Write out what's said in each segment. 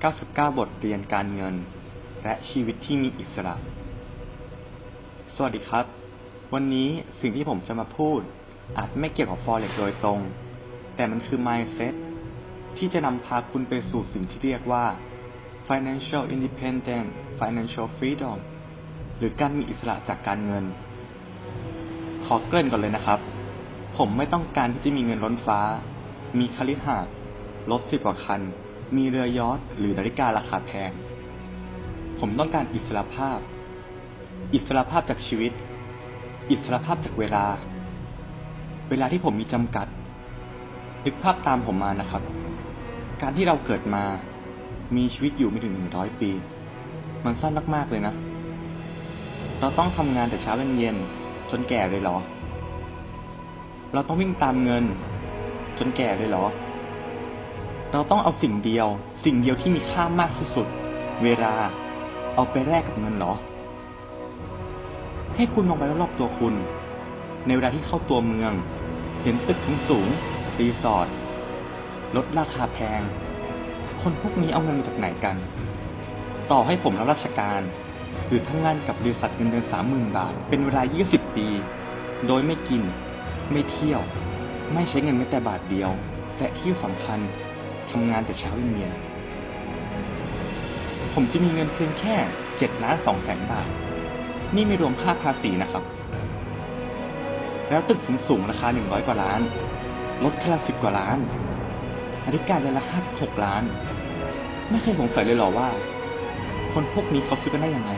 99 บทเรียนการเงิน และชีวิตที่มีอิสระ สวัสดีครับ วันนี้สิ่งที่ผมจะมาพูด อาจไม่เกี่ยวกับ Forex โดยตรง แต่มันคือ mindset ที่จะนำพาคุณไปสู่สิ่งที่เรียกว่า financial independence financial freedom หรือการมีอิสระจากการเงิน ขอเกริ่นก่อนเลยนะครับ ผมไม่ต้องการที่จะมีเงินล้นฟ้า มีคฤหาสน์รถสิบกว่าคัน มีเรือยอทหรือนาฬิการาคาแพง ผมต้องการอิสระภาพ อิสระภาพจากชีวิต อิสระภาพจากเวลา เวลาที่ผมมีจำกัดนึกภาพตามผมมานะครับ การที่เราเกิดมา มีชีวิตอยู่ไม่ถึงหนึ่งร้อยปี มันสั้นมากๆเลยนะ เราต้องทำงานแต่เช้าเย็นจนแก่เลยเหรอ เราต้องวิ่งตามเงิน จนแก่เลยเหรอ เราต้องเอาสิ่งเดียว สิ่งเดียวที่มีค่ามากที่สุด เวลา เอาไปแลกกับเงินเหรอ ให้คุณมองไปรอบๆตัวคุณ ในเวลาที่เข้าตัวเมือง เห็นตึกสูงสูงรีสอร์ทลดราคาแพง คนพวกนี้เอาเงินมาจากไหนกัน ต่อให้ผมรับราชการ หรือทำงานกับบริษัทเงินเดือนสามหมื่นบาท เป็นเวลา 20 ปี โดยไม่กิน ไม่เที่ยว ไม่ใช้เงินแม้แต่บาทเดียว และที่สำคัญ ทำงานแต่เช้าเย็นๆผมจะมีเงินเพียงแค่7ล้าน2แสนบาท นี่ไม่รวมค่าภาษีนะครับ แล้วตึกสูงสูงๆราคา100กว่าล้าน รถคันละสิบกว่าล้านนาฬิกาเรือนละห้าหกล้าน ไม่เคยสงสัยเลยเหรอว่า คนพวกนี้เขาซื้อกันได้ยังไง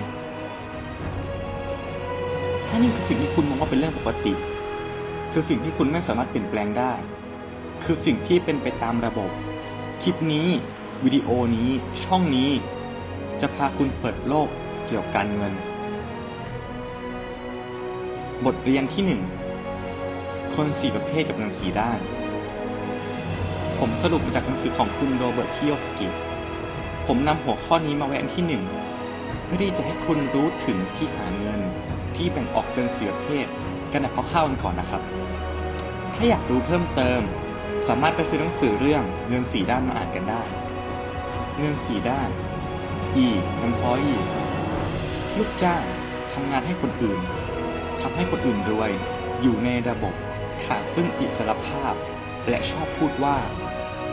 ถ้านี่คือสิ่งที่คุณมองว่าเป็นเรื่องปกติ คือสิ่งที่คุณไม่สามารถเปลี่ยนแปลงได้ คือสิ่งที่เป็นไปตามระบบ คลิปนี้ วิดีโอนี้ ช่องนี้ จะพาคุณเปิดโลกเกี่ยวกับการเงิน บทเรียนที่หนึ่งคนสี่ประเภทกับเงินสี่ด้าน ผมสรุปมาจากหนังสือของคุณโรเบิร์ตคิโยสกิ ผมนำหัวข้อนี้มาไว้อันที่หนึ่งเพื่อที่จะให้คุณรู้ถึงที่หาเงินที่แบ่งออกเป็นสี่ประเภทกันแบบคร่าวๆกันก่อนนะครับ ถ้าอยากรู้เพิ่มเติม สามารถไปซื้อหนังสือเรื่องเงินสี่ด้านมาอ่านกันได้ เงินสี่ด้าน E employee ลูกจ้างทำงานให้คนอื่นทำให้คนอื่นรวย อยู่ในระบบขาดซึ่งอิสรภาพ และชอบพูดว่า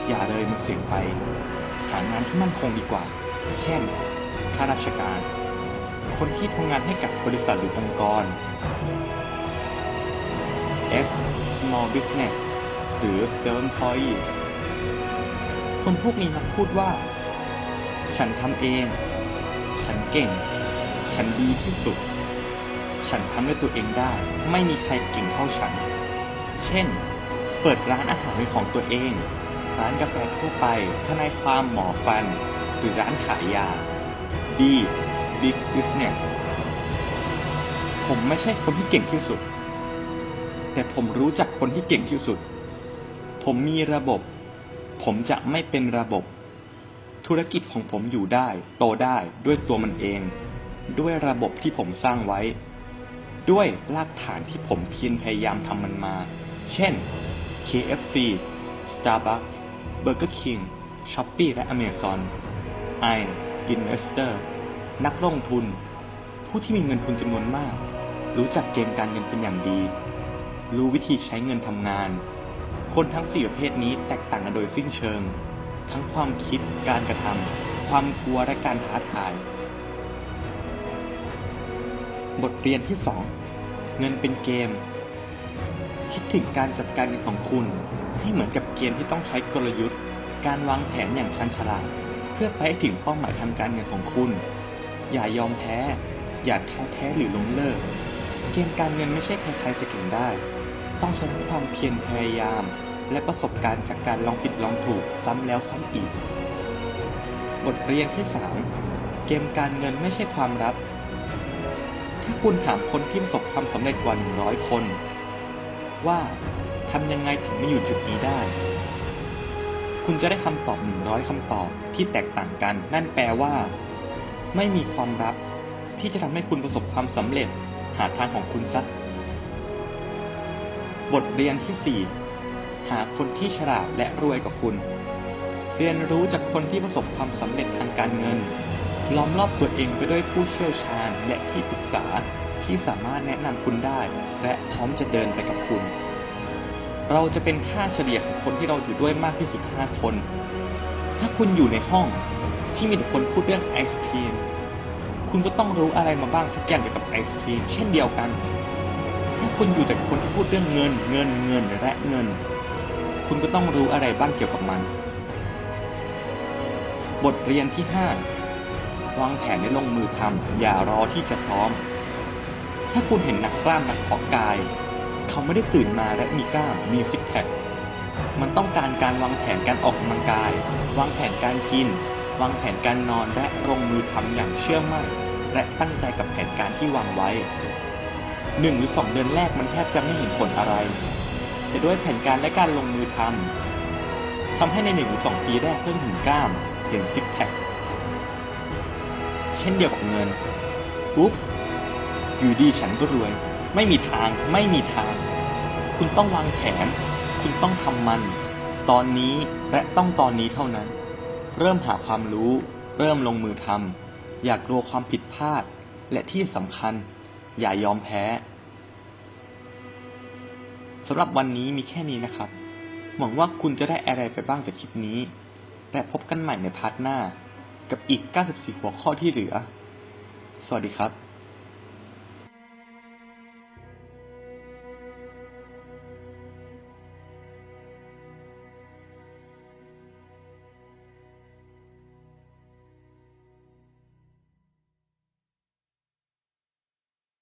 อย่าเลยมันเสี่ยงไป หางานที่มั่นคงดีกว่า เช่นข้าราชการ คนที่ทำงานให้กับบริษัทหรือองค์กร S small business หรือ self employee คนพวกนี้มักพูดว่า ฉันทำเอง ฉันเก่ง ฉันดีที่สุด ฉันทำด้วยตัวเองได้ ไม่มีใครเก่งเท่าฉัน เช่น เปิดร้านอาหารเป็นของตัวเอง ร้านกาแฟทั่วไป ทนายความหมอฟัน หรือร้านขายยา ดี Big Business ผมไม่ใช่คนที่เก่งที่สุด แต่ผมรู้จักคนที่เก่งที่สุด ผมมีระบบ ผมจะไม่เป็นระบบ ธุรกิจของผมอยู่ได้ โตได้ด้วยตัวมันเอง ด้วยระบบที่ผมสร้างไว้ ด้วยรากฐานที่ผมเพียรพยายามทำมันมา เช่น KFC Starbucks Burger King Shopee และ Amazon I Investor นักลงทุน ผู้ที่มีเงินทุนจำนวนมาก รู้จักเกณฑ์การเงินเป็นอย่างดี รู้วิธีใช้เงินทำงาน คนทั้งสี่ประเภทนี้แตกต่างกันโดยสิ้นเชิง ทั้งความคิดการกระทำความกลัวและการท้าทาย บทเรียนที่ 2 เงินเป็นเกม คิดถึงการจัดการเงินของคุณ ให้เหมือนกับเกมที่ต้องใช้กลยุทธ์ การวางแผนอย่างชันฉลาดเพื่อไปให้ถึงเป้าหมายทางการเงินของคุณ อย่ายอมแพ้ อย่าท้อแท้หรือล้มเลิก เกมการเงินไม่ใช่ใครๆจะเก่งได้ ต้องใช้ความเพียรพยายาม และประสบการณ์จากการลองผิดลองถูกซ้ำแล้วซ้ำอีก บทเรียนที่ 3 เกมการเงินไม่ใช่ความลับ ถ้าคุณถามคนที่ประสบความสำเร็จกว่า100 คน ว่าทำยังไงถึงไม่อยู่จุดนี้ได้ คุณจะได้คำตอบ 100คำตอบที่แตกต่างกัน นั่นแปลว่า ไม่มีความลับที่จะทำให้คุณประสบความสำเร็จ หาทางของคุณซะ บทเรียนที่ 4 หาคนที่ฉลาดและรวยกว่าคุณ เรียนรู้จากคนที่ประสบความสำเร็จทางการเงิน ล้อมรอบตัวเองไปด้วยผู้เชี่ยวชาญและที่ปรึกษาที่สามารถแนะนำคุณได้ และพร้อมจะเดินไปกับคุณ เราจะเป็นค่าเฉลี่ยของคนที่เราอยู่ด้วยมากที่สุด 5 คน ถ้าคุณอยู่ในห้องที่มีแต่คนพูดเรื่องไอศครีม คุณก็ต้องรู้อะไรมาบ้างสักอย่างเกี่ยวกับไอศครีมเช่นเดียวกัน คุณอยู่แต่คนที่พูดเรื่องเงินเงินเงินและเงิน คุณก็ต้องรู้อะไรบ้างเกี่ยวกับมัน บทเรียนที่ 5 วางแผนและลงมือทำอย่ารอที่จะพร้อม ถ้าคุณเห็นนักกล้ามนักเพาะกาย เขาไม่ได้ตื่นมาและมีกล้ามมีซิกแพคมันต้องการการวางแผนการออกกำลังกาย วางแผนการกิน วางแผนการนอนและลงมือทำอย่างเชื่อมั่น และตั้งใจกับแผนการที่วางไว้ หนึ่งหรือสองเดือนแรกมันแทบจะไม่เห็นผลอะไร แต่ด้วยแผนการและการลงมือทำทำให้ในหนึ่งหรือสองปีแรกเพิ่มถึงกล้ามเห็นซิกแพคเช่นเดียวกับเงินอุ๊บอยู่ดีฉันก็รวย ไม่มีทางไม่มีทาง คุณต้องวางแผน คุณต้องทำมัน ตอนนี้และต้องตอนนี้เท่านั้น เริ่มหาความรู้ เริ่มลงมือทำอย่ากลัวความผิดพลาด และที่สำคัญ อย่ายอมแพ้สำหรับวันนี้มีแค่นี้นะครับ หวังว่าคุณจะได้อะไรไปบ้างจากคลิปนี้ และพบกันใหม่ในพาร์ทหน้า กับอีก 94 หัวข้อที่เหลือ สวัสดีครับ